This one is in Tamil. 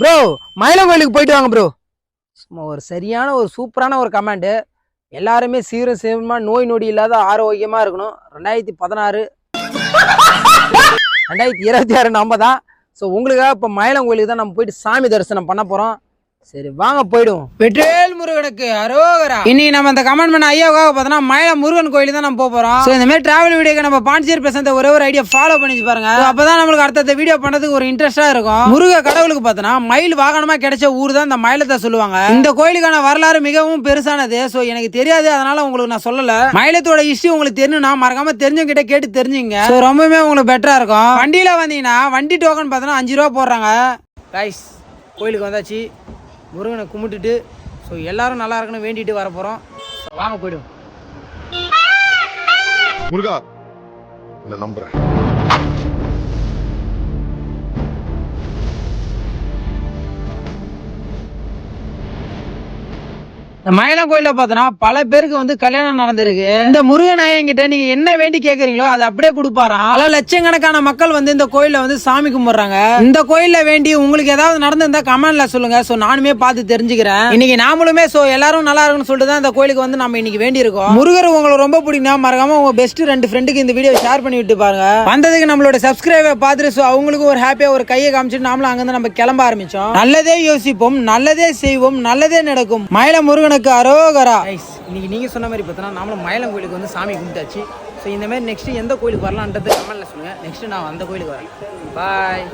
ப்ரோ மயிலம் கோயிலுக்கு போயிட்டு வாங்க ப்ரோ சும்மா ஒரு சரியான ஒரு சூப்பரான ஒரு கமாண்டு எல்லாருமே சீரும் சீரமாக நோய் நொடி இல்லாத ஆரோக்கியமாக இருக்கணும். ரெண்டாயிரத்தி பதினாறு. ரெண்டாயிரத்தி இருபத்தி ஆறு நம்ம தான் ஸோ உங்களுக்காக இப்போ மயிலம் கோயிலுக்கு தான் நம்ம போயிட்டு சாமி தரிசனம் பண்ண போகிறோம் சரி வாங்க போயிடுவோம். வெற்றிவேல் முருகனுக்கு அரோகரா. இன்னைக்கு நம்ம இந்த கமெண்ட் பண்ண ஐயாவுக்காக பார்த்தோம்னா மயிலம் முருகன் கோயிலுக்கு தான் நம்ம போக போறோம். ஸோ இந்த மாதிரி டிராவல் வீடியோக்கு நம்ம பாண்டிச்சேரி பேசுற ஒரே ஒரு ஐடியா ஃபாலோ பண்ணி பாருங்க. அப்பதான் நம்மளுக்கு அடுத்த வீடியோ பண்றதுக்கு ஒரு இன்ட்ரெஸ்டா இருக்கும். முருக கடவுளுக்கு பார்த்தோன்னா மயில் வாகனமா கிடைச்ச ஊர் தான் இந்த மயிலத்தை சொல்லுவாங்க. இந்த கோயிலுக்கான வரலாறு மிகவும் பெருசானது. ஸோ எனக்கு தெரியாது அதனால உங்களுக்கு நான் சொல்லல. மயிலத்தோட ஹிஸ்டரி உங்களுக்கு தெரியணும்னா மறக்காம தெரிஞ்சவங்க கிட்ட கேட்டு தெரிஞ்சுங்க. ஸோ ரொம்பவுமே உங்களுக்கு பெட்டரா இருக்கும். வண்டியில வந்தீங்கன்னா வண்டி டோக்கன் பார்த்தோன்னா அஞ்சு ரூபா போடுறாங்க. கைஸ் கோயிலுக்கு வந்தாச்சு. முருகனை கும்பிட்டுட்டு ஸோ எல்லாரும் நல்லா இருக்கணும் வேண்டிட்டு வர போகிறோம் வாங்க போய்டும் முருகா இல்லை நம்புறேன். இந்த மயிலம் கோயில பார்த்தோன்னா பல பேருக்கு வந்து கல்யாணம் நடந்திருக்கு. இந்த முருகநாயகன் கிட்ட நீங்க என்ன வேண்டி கேட்குறீங்களோ அதை அப்படியே கொடுப்பாராம். பல லட்சக்கணக்கான மக்கள் வந்து இந்த கோயிலில் வந்து சாமி கும்பிடுறாங்க. இந்த கோயிலில் வேண்டி உங்களுக்கு ஏதாவது நடந்திருந்தா கமெண்ட்ல சொல்லுங்க. ஸோ நானுமே பார்த்து தெரிஞ்சுக்கிறேன். இன்னைக்கு நாமளுமே ஸோ எல்லாரும் நல்லா இருக்கும்னு சொல்லிட்டு தான் இந்த கோயிலுக்கு வந்து நம்ம இன்னைக்கு வேண்டி இருக்கோம் முருகர் உங்களுக்கு ரொம்ப பிடிக்கும்னா மறக்காம உங்க பெஸ்ட் ரெண்டு ஃப்ரெண்டுக்கு இந்த வீடியோ ஷேர் பண்ணி விட்டு பாருங்க. வந்ததுக்கு நம்மளோட சப்ஸ்கிரைபர் பார்த்துட்டு ஸோ அவங்களுக்கும் ஒரு ஹாப்பியா ஒரு கையை காமிச்சிட்டு நாமளும் அங்கிருந்து நம்ம கிளம்ப ஆரம்பிச்சோம். நல்லதே யோசிப்போம் நல்லதே செய்வோம் நல்லதே நடக்கும். மயில முருகனுக்கு அரோகரா. இன்னைக்கு நீங்க சொன்ன மாதிரி பார்த்தோன்னா நாமளும் மயிலம் கோயிலுக்கு வந்து சாமி கும்பிட்டாச்சு. ஸோ இந்த மாதிரி நெக்ஸ்ட் எந்த கோயிலுக்கு வரலான்றது கமெண்ட்ல சொல்லுங்க. நெக்ஸ்ட் நான் அந்த கோயிலுக்கு வரேன். பாய்